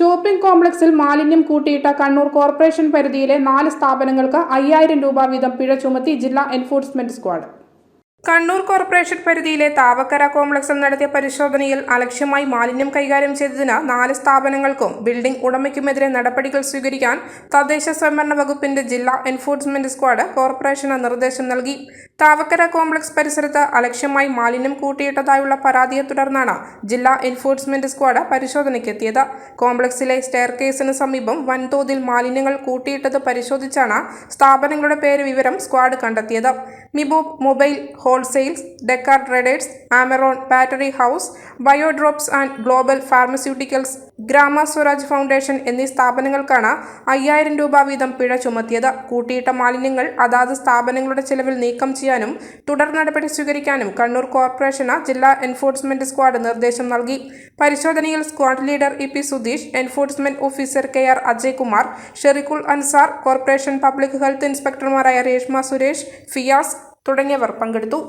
Shopping കോംപ്ലക്സിൽ മാലിന്യം കൂട്ടിയിട്ട Kannur corporation പരിധിയിലെ നാല് സ്ഥാപനങ്ങൾക്ക് അയ്യായിരം രൂപ വീതം പിഴ ചുമത്തി ജില്ലാ എൻഫോഴ്സ്മെന്റ് സ്ക്വാഡ്. കണ്ണൂർ കോർപ്പറേഷൻ പരിധിയിലെ താവക്കര കോംപ്ലക്സിൽ നടത്തിയ പരിശോധനയിൽ അലക്ഷ്യമായി മാലിന്യം കൈകാര്യം ചെയ്തതിന് നാല് സ്ഥാപനങ്ങൾക്കും ബിൽഡിംഗ് ഉടമയ്ക്കുമെതിരെ നടപടികൾ സ്വീകരിക്കാൻ തദ്ദേശ സ്വയംഭരണ വകുപ്പിന്റെ ജില്ലാ എൻഫോഴ്സ്മെന്റ് സ്ക്വാഡ് കോർപ്പറേഷന് നിർദ്ദേശം നൽകി. താവക്കര കോംപ്ലക്സ് പരിസരത്ത് അലക്ഷ്യമായി മാലിന്യം കൂട്ടിയിട്ടതായുള്ള പരാതിയെ തുടർന്നാണ് ജില്ലാ എൻഫോഴ്സ്മെന്റ് സ്ക്വാഡ് പരിശോധനയ്ക്കെത്തിയത്. കോംപ്ലക്സിലെ സ്റ്റെയർ കേസിന് സമീപം വൻതോതിൽ മാലിന്യങ്ങൾ കൂട്ടിയിട്ടത് പരിശോധിച്ചാണ് സ്ഥാപനങ്ങളുടെ പേര് വിവരം സ്ക്വാഡ് കണ്ടെത്തിയത്. Mehboob mobile wholesales Dakar traders Amaron battery house Biodrops and global pharmaceuticals Grama Swaraj foundation എന്നീ സ്ഥാപനങ്ങൾക്കാണ് അയ്യായിരം രൂപ വീതം പിഴ ചുമത്തിയത്. കൂട്ടിയിട്ട മാലിന്യങ്ങൾ അതാത് സ്ഥാപനങ്ങളുടെ ചെലവിൽ നീക്കം ചെയ്യാനും തുടർ നടപടി സ്വീകരിക്കാനും കണ്ണൂർ കോർപ്പറേഷന് ജില്ലാ എൻഫോഴ്സ്മെന്റ് സ്ക്വാഡ് നിർദ്ദേശം നൽകി. പരിശോധനയിൽ squad leader E P Sudheesh enforcement officer K R Ajaykumar Shareekul Ansar corporation public health ഇൻസ്പെക്ടർമാരായ Reshma Suresh Fiyas തുടങ്ങിയവർ പങ്കെടുത്തു.